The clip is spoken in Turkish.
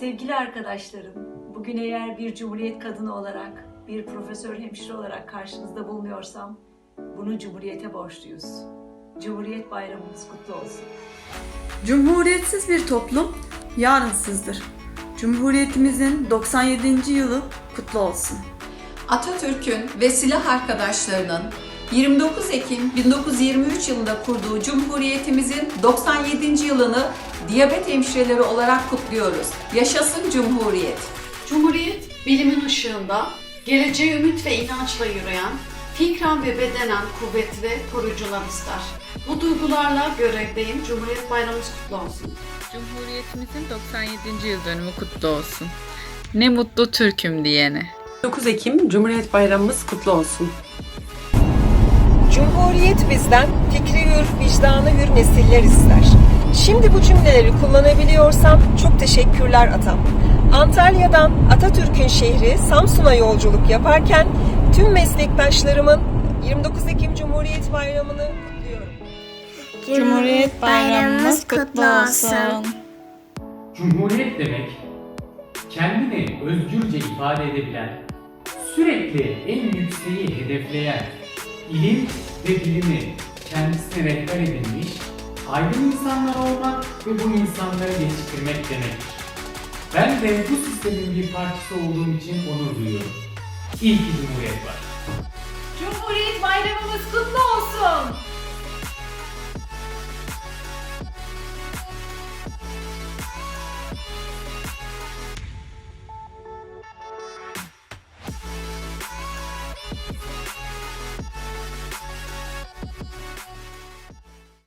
Sevgili arkadaşlarım, bugün eğer bir cumhuriyet kadını olarak, bir profesör hemşire olarak karşınızda bulunuyorsam, bunu cumhuriyete borçluyuz. Cumhuriyet bayramımız kutlu olsun. Cumhuriyetsiz bir toplum yarınsızdır. Cumhuriyetimizin 97. yılı kutlu olsun. Atatürk'ün ve silah arkadaşlarının 29 Ekim 1923 yılında kurduğu Cumhuriyetimizin 97. yılını diyabet hemşireleri olarak kutluyoruz. Yaşasın Cumhuriyet! Cumhuriyet bilimin ışığında, geleceğe ümit ve inançla yürüyen, fikren ve bedenen kuvvetli koruyucular ister. Bu duygularla görevdeyim. Cumhuriyet Bayramımız kutlu olsun. Cumhuriyetimizin 97. yıl dönümü kutlu olsun. Ne mutlu Türk'üm diyene. 9 Ekim Cumhuriyet Bayramımız kutlu olsun. Cumhuriyet bizden fikri hür, vicdanı hür nesiller ister. Şimdi bu cümleleri kullanabiliyorsam çok teşekkürler atam. Antalya'dan Atatürk'ün şehri Samsun'a yolculuk yaparken tüm meslektaşlarımın 29 Ekim Cumhuriyet Bayramı'nı kutluyorum. Cumhuriyet Bayramımız kutlu olsun. Cumhuriyet demek, kendini özgürce ifade edebilen, sürekli en yükseği hedefleyen, ilim ve bilimi kendisine rehber edinmiş, aydın insanlar olmak ve bu insanları yetiştirmek demektir. Ben de bu sistemin bir parçası olduğum için onur duyuyorum. İyi ki Cumhuriyet var. Cumhuriyet Bayramımız kutlu